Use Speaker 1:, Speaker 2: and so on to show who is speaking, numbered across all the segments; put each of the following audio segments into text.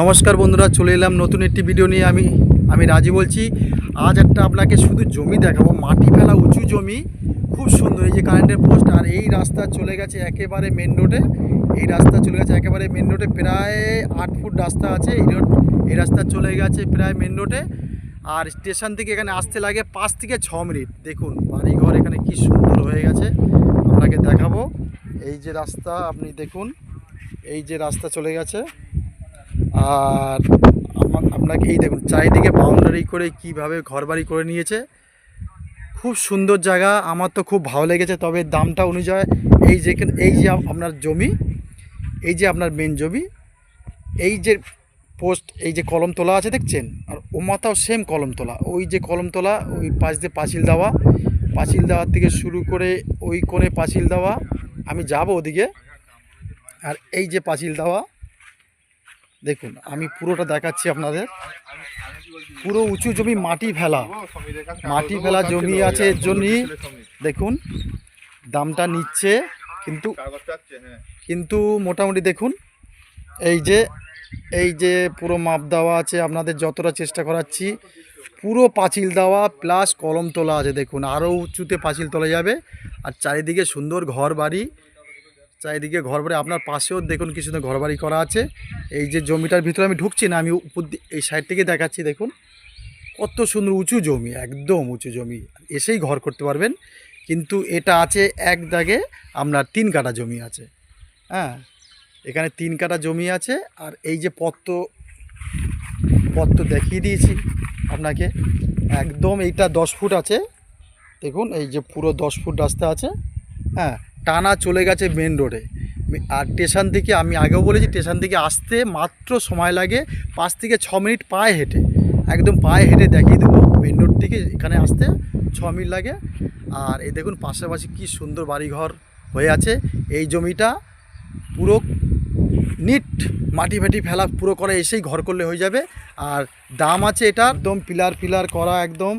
Speaker 1: নমস্কার বন্ধুরা, চলে এলাম নতুন একটি ভিডিও নিয়ে। আমি আমি রাজি বলছি। আজ একটা আপনাকে শুধু জমি দেখাবো। মাটি ফেলা উঁচু জমি, খুব সুন্দর। এই যে কারেন্টের পোস্ট আর এই রাস্তা চলে গেছে একেবারে মেন রোডে এই রাস্তা চলে গেছে একেবারে মেন রোডে প্রায় আট ফুট রাস্তা আছে এই রোড এই রাস্তা চলে গেছে প্রায় মেন রোডে আর স্টেশন থেকে এখানে আসতে লাগে পাঁচ থেকে ছ মিনিট। দেখুন, বাড়িঘর এখানে কি সুন্দর হয়ে গেছে। আপনাকে দেখাবো। এই যে রাস্তা, আপনি দেখুন। এই যে রাস্তা চলে গেছে। আর আপনাকে এই দেখুন, চারিদিকে বাউন্ডারি করে কীভাবে ঘরবাড়ি করে নিয়েছে। খুব সুন্দর জায়গা, আমার তো খুব ভালো লেগেছে, তবে দামটা অনুযায়ী এই যে এই যে আপনার জমি, এই যে আপনার মেন জমি, এই যে পোস্ট এই যে কলম তোলা আছে, দেখছেন? আর ও মাথাও সেম কলম তোলা, ওই যে কলম তোলা, ওই পাশ দিয়ে পাঁচিল দেওয়া, পাঁচিল দেওয়ার থেকে শুরু করে ওই কোণে পাঁচিল দেওয়া, আমি যাব ওদিকে, আর এই যে পাঁচিল দেওয়া দেখুন, আমি পুরোটা দেখাচ্ছি আপনাদের। পুরো উঁচু জমি মাটি ফেলা। মাটি ফেলা জমি আছে এর জন্যই, দেখুন, দামটা নিচ্ছে, কিন্তু কিন্তু মোটামুটি দেখুন, এই যে এই যে পুরো মাপ দেওয়া আছে, আপনাদের যতটা চেষ্টা করাচ্ছি, পুরো পাঁচিল দেওয়া, প্লাস কলম তোলা আছে, দেখুন আরও উঁচুতে পাঁচিল তোলা যাবে, আর চারিদিকে সুন্দর ঘর বাড়ি চারিদিকে ঘর বাড়ি। আপনার পাশেও দেখুন কিছু ঘর বাড়ি করা আছে। এই যে জমিটার ভিতরে আমি ঢুকছি না, আমি উপর এই সাইড থেকে দেখাচ্ছি, দেখুন। কত সুন্দর উঁচু জমি, একদম উঁচু জমি। এসেই ঘর করতে পারবেন। কিন্তু এটা আছে এক দাগে আপনার তিন কাটা জমি আছে। হ্যাঁ এখানে তিন কাটা জমি আছে। আর এই যে পত্র পত্র দেখিয়ে দিয়েছি আপনাকে। একদম এইটা দশ ফুট আছে। দেখুন, এই যে পুরো দশ ফুট রাস্তা আছে। হ্যাঁ টানা চলে গেছে মেন রোডে আর স্টেশন থেকে আমি আগেও বলেছি স্টেশন থেকে আসতে মাত্র সময় লাগে, পাঁচ থেকে ছ মিনিট পায়ে হেঁটে। একদম পায়ে হেঁটে দেখিয়ে দেবো মেন রোড থেকে, এখানে আসতে ছ মিনিট লাগে। আর এই দেখুন, পাশাপাশি কি সুন্দর বাড়িঘর হয়ে আছে। এই জমিটা পুরো নিট মাটি ফাটি ফেলা, পুরো করে এসেই ঘর করলে হয়ে যাবে। আর দাম আছে এটা একদম পিলার পিলার করা, একদম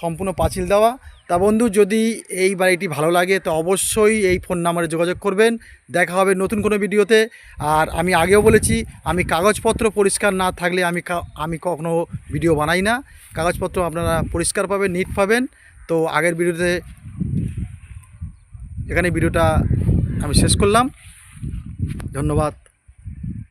Speaker 1: সম্পূর্ণ পাঁচিল দেওয়া। তা বন্ধু, যদি এই বাড়িটি ভালো লাগে, তো অবশ্যই এই ফোন নাম্বারে যোগাযোগ করবেন। দেখা হবে নতুন কোনো ভিডিওতে। আর আমি আগেও বলেছি, আমি কাগজপত্র পরিষ্কার না থাকলে আমি আমি কখনো ভিডিও বানাই না। কাগজপত্র আপনারা পরিষ্কার পাবেন, নিট পাবেন। তো আগের ভিডিওতে, এখানে ভিডিওটা আমি শেষ করলাম। ধন্যবাদ।